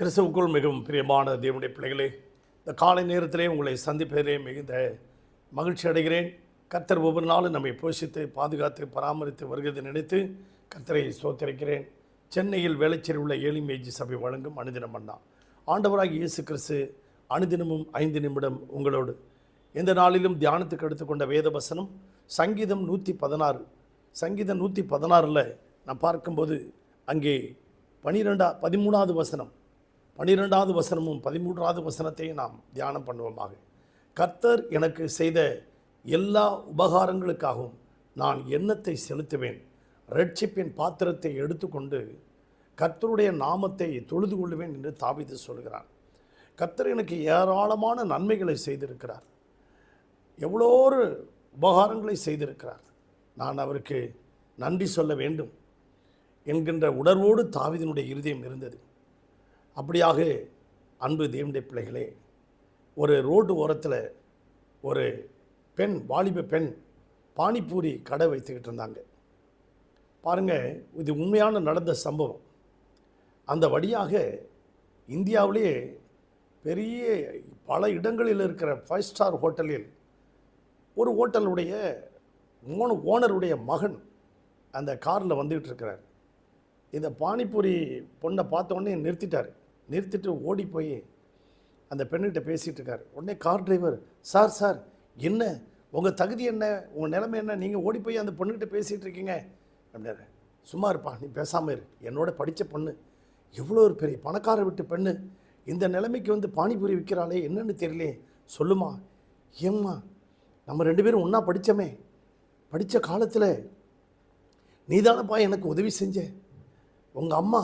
கிறிஸ்துவுக்குள் மிகவும் பிரியமான தேவனுடைய பிள்ளைகளே இந்த காலை நேரத்திலே உங்களை சந்திப்பதிலே மிகுந்த மகிழ்ச்சி அடைகிறேன். கர்த்தர் ஒவ்வொரு நாளும் நம்மை போஷித்து பாதுகாத்து பராமரித்து வருகிறது நினைத்து கர்த்தரை சோத்தரிக்கிறேன் சென்னையில் வேலைச்சேரி உள்ள ஏழிமேஜி சபை வழங்கும் அனுதினம் அண்ணா. ஆண்டவராக இயேசு கிறிஸ்து அனுதினமும் ஐந்து நிமிடம் உங்களோடு. எந்த நாளிலும் தியானத்துக்கு எடுத்துக்கொண்ட வேத வசனம் சங்கீதம் நூற்றி பதினாறு சங்கீதம் நூற்றி பதினாறில் நான் பார்க்கும்போது அங்கே பனிரெண்டா பதிமூணாவது வசனம் பன்னிரெண்டாவது வசனமும் பதிமூன்றாவது வசனத்தையும் நாம் தியானம் பண்ணுவோமாக. கர்த்தர் எனக்கு செய்த எல்லா உபகாரங்களுக்காகவும் நான் எண்ணத்தை செலுத்துவேன். ரட்சிப்பின் பாத்திரத்தை எடுத்துக்கொண்டு கர்த்தருடைய நாமத்தை தொழுது கொள்ளுவேன் என்று தாவிது சொல்கிறார் கர்த்தர் எனக்கு ஏராளமான நன்மைகளை செய்திருக்கிறார். எவ்வளோரு உபகாரங்களை செய்திருக்கிறார். நான் அவருக்கு நன்றி சொல்ல வேண்டும் என்கின்ற உணர்வோடு தாவிதனுடைய இருதயம் இருந்தது. அப்படியாக அன்பு தேவனுடைய பிள்ளைகளே ஒரு ரோடு ஓரத்தில் ஒரு பெண் வாலிப பெண் பானிபூரி கடை வைத்துக்கிட்டு இருந்தாங்க. பாருங்கள் இது உண்மையான நடந்த சம்பவம். அந்த வழியாக இந்தியாவிலேயே பெரிய பல இடங்களில் இருக்கிற ஃபைவ் ஸ்டார் ஹோட்டலில் ஒரு ஹோட்டலுடைய ஓன ஓனருடைய மகன் அந்த காரில் வந்துக்கிட்டு இருக்கிறார். இந்த பானிபூரி பொண்ணை பார்த்த உடனே நிறுத்திட்டார். நிறுத்திட்டு ஓடி போய் அந்த பெண்ணுகிட்ட பேசிகிட்டு இருக்கார் உடனே கார் டிரைவர் சார் சார் என்ன? உங்கள் தகுதி என்ன? உங்கள் நிலைமை என்ன? நீங்கள் ஓடி போய் அந்த பொண்ணுக்கிட்ட பேசிகிட்டு இருக்கீங்க அப்படின்னாரு. சும்மா இருப்பா நீ பேசாமல் இரு. என்னோட படித்த பொண்ணு. எவ்வளோ ஒரு பெரிய பணக்கார விட்டு பெண்ணு. இந்த நிலைமைக்கு வந்து பானிபூரி விற்கிறாளே என்னன்னு தெரியலையே சொல்லுமா? ஏம்மா நம்ம ரெண்டு பேரும் ஒன்றா படித்தோமே. படித்த காலத்தில் நீதானப்பா எனக்கு உதவி செஞ்ச. உங்கள் அம்மா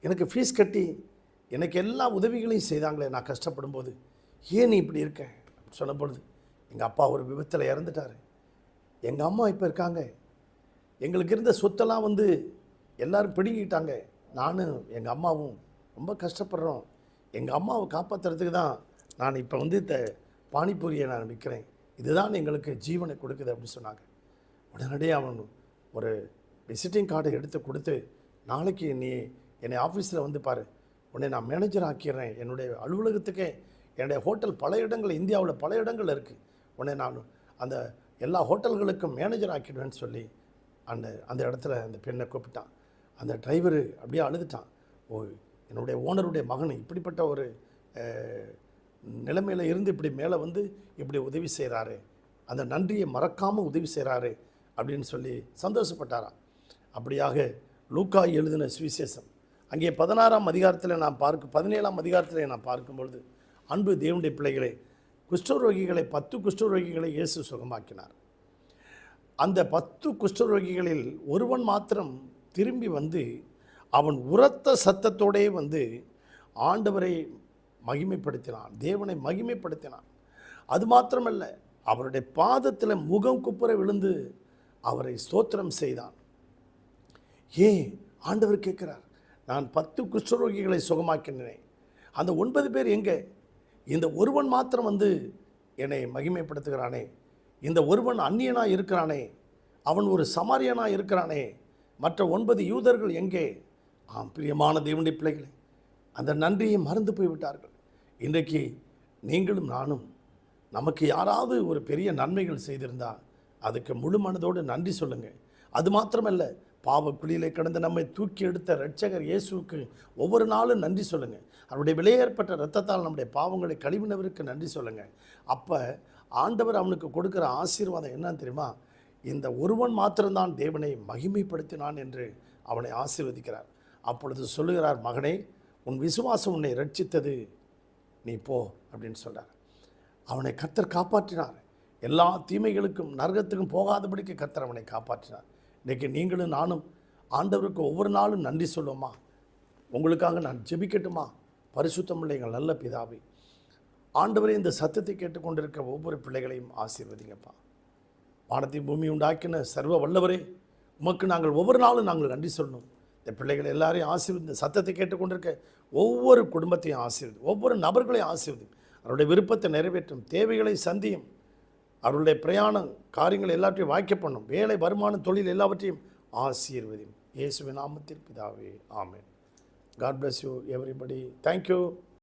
எனக்கு ஃபீஸ் கட்டி எனக்கு எல்லா உதவிகளையும் செய்தாங்களே நான் கஷ்டப்படும்போது. ஏன் நீ இப்படி இருக்க? அப்படின்னு சொன்ன பொழுது எங்கள் அப்பா ஒரு விபத்தில் இறந்துட்டார். எங்கள் அம்மா இப்போ இருக்காங்க. எங்களுக்கு இருந்த சொத்தெல்லாம் வந்து எல்லாரும் பிடுங்கிட்டாங்க நானும் எங்கள் அம்மாவும் ரொம்ப கஷ்டப்படுறோம். எங்கள் அம்மாவை காப்பாற்றுறதுக்கு தான் நான் இப்போ வந்து இந்த பானிபூரியை நான் விற்கிறேன் இதுதான் எங்களுக்கு ஜீவனை கொடுக்குது அப்படின்னு சொன்னாங்க. உடனடியாக அவன் ஒரு விசிட்டிங் கார்டை எடுத்து கொடுத்து நாளைக்கு நீ என்னை ஆஃபீஸில் வந்து பாரு. உன்னை நான் மேனேஜர் ஆக்கிடுறேன். என்னுடைய அலுவலகத்துக்கே என்னுடைய ஹோட்டல் பல இடங்கள் இந்தியாவில் பல இடங்கள் இருக்குது உன்னை நான் அந்த எல்லா ஹோட்டல்களுக்கும் மேனேஜர் ஆக்கிடுவேன்னு சொல்லி அந்த அந்த இடத்துல அந்த பெண்ணை கூப்பிட்டான். அந்த டிரைவரு அப்படியே அழுதுட்டான். ஓ என்னுடைய ஓனருடைய மகன் இப்படிப்பட்ட ஒரு நிலைமையில் இருந்து இப்படி மேலே வந்து இப்படி உதவி செய்கிறாரு அந்த நன்றியை மறக்காமல் உதவி செய்கிறாரு அப்படின்னு சொல்லி சந்தோஷப்பட்டாராம். அப்படியாக லூக்கா எழுதின சுவிசேஷம். அங்கே பதினாறாம் அதிகாரத்தில் நான் பார்க்க பதினேழாம் அதிகாரத்தில் நான் பார்க்கும் பொழுது அன்பு தேவனுடைய பிள்ளைகளை குஷ்டரோகிகளை பத்து குஷ்டரோகிகளை இயேசு சுகமாக்கினார். அந்த பத்து குஷ்டரோகிகளில் ஒருவன் மாத்திரம் திரும்பி வந்து அவன் உரத்த சத்தத்தோடே வந்து ஆண்டவரை மகிமைப்படுத்தினான் தேவனை மகிமைப்படுத்தினான். அது மாத்திரமல்ல அவருடைய பாதத்தில் முகம் குப்புற விழுந்து அவரை ஸ்தோத்திரம் செய்தான். ஏன்? ஆண்டவர் கேட்குறார். நான் பத்து குஷ்டரோகிகளை சுகமாக்கினேன். அந்த ஒன்பது பேர் எங்கே? இந்த ஒருவன் மாத்திரம் வந்து என்னை மகிமைப்படுத்துகிறானே. இந்த ஒருவன் அந்நியனாக இருக்கிறானே. அவன் ஒரு சமாரியனாக இருக்கிறானே. மற்ற ஒன்பது யூதர்கள் எங்கே? ஆம் பிரியமான தேவனுடைய பிள்ளைகளே அந்த நன்றியை மறந்து போய்விட்டார்கள். இன்றைக்கு நீங்களும் நானும் நமக்கு யாராவது ஒரு பெரிய நன்மைகள் செய்திருந்தால் அதுக்கு முழு மனதோடு நன்றி சொல்லுங்கள் அது மாத்திரமல்ல பாவ குழியிலே கிடந்து நம்மை தூக்கி எடுத்த ரட்சகர் இயேசுவுக்கு ஒவ்வொரு நாளும் நன்றி சொல்லுங்கள் அவருடைய விலையேற்பட்ட ரத்தத்தால் நம்முடைய பாவங்களை கழிவினவருக்கு நன்றி சொல்லுங்கள் அப்போ ஆண்டவர் அவனுக்கு கொடுக்குற ஆசீர்வாதம் என்னன்னு தெரியுமா? இந்த ஒருவன் மாத்திரம்தான் தேவனை மகிமைப்படுத்தினான் என்று அவனை ஆசீர்வதிக்கிறார். அப்பொழுது சொல்லுகிறார் மகனே உன் விசுவாசம் உன்னை ரட்சித்தது நீ போ அப்படின்னு சொல்கிறார் அவனை கத்தர் காப்பாற்றினார். எல்லா தீமைகளுக்கும் நரகத்துக்கும் போகாதபடிக்கு கத்தர் அவனை காப்பாற்றினார். இன்றைக்கி நீங்களும் நானும் ஆண்டவருக்கு ஒவ்வொரு நாளும் நன்றி சொல்லுவோமா உங்களுக்காக நான் ஜெபிக்கட்டுமா பரிசுத்தமில்லை எங்கள் நல்ல பிதாவை. ஆண்டவரே இந்த சத்தத்தை கேட்டுக்கொண்டிருக்க ஒவ்வொரு பிள்ளைகளையும் ஆசீர்வதிங்கப்பா. வானத்தை பூமி உண்டாக்கின சர்வ வல்லவரே உமக்கு நாங்கள் ஒவ்வொரு நாளும் நாங்கள் நன்றி சொல்லணும். இந்த பிள்ளைகள் எல்லாரையும் ஆசீர்வதி இந்த சத்தத்தை கேட்டுக்கொண்டிருக்க ஒவ்வொரு குடும்பத்தையும் ஆசீர்வதி ஒவ்வொரு நபர்களையும் ஆசீர்வதி. அவருடைய விருப்பத்தை நிறைவேற்றும் தேவைகளை சந்தியும் அவருடைய பிரயாணம் காரியங்கள் எல்லாத்தையும் வாய்க்க பண்ணும். வேலை வருமானம் தொழில் எல்லாவற்றையும் ஆசீர்வதியும். இயேசுவின் நாமத்தில் பிதாவே ஆமேன். God bless you everybody thank you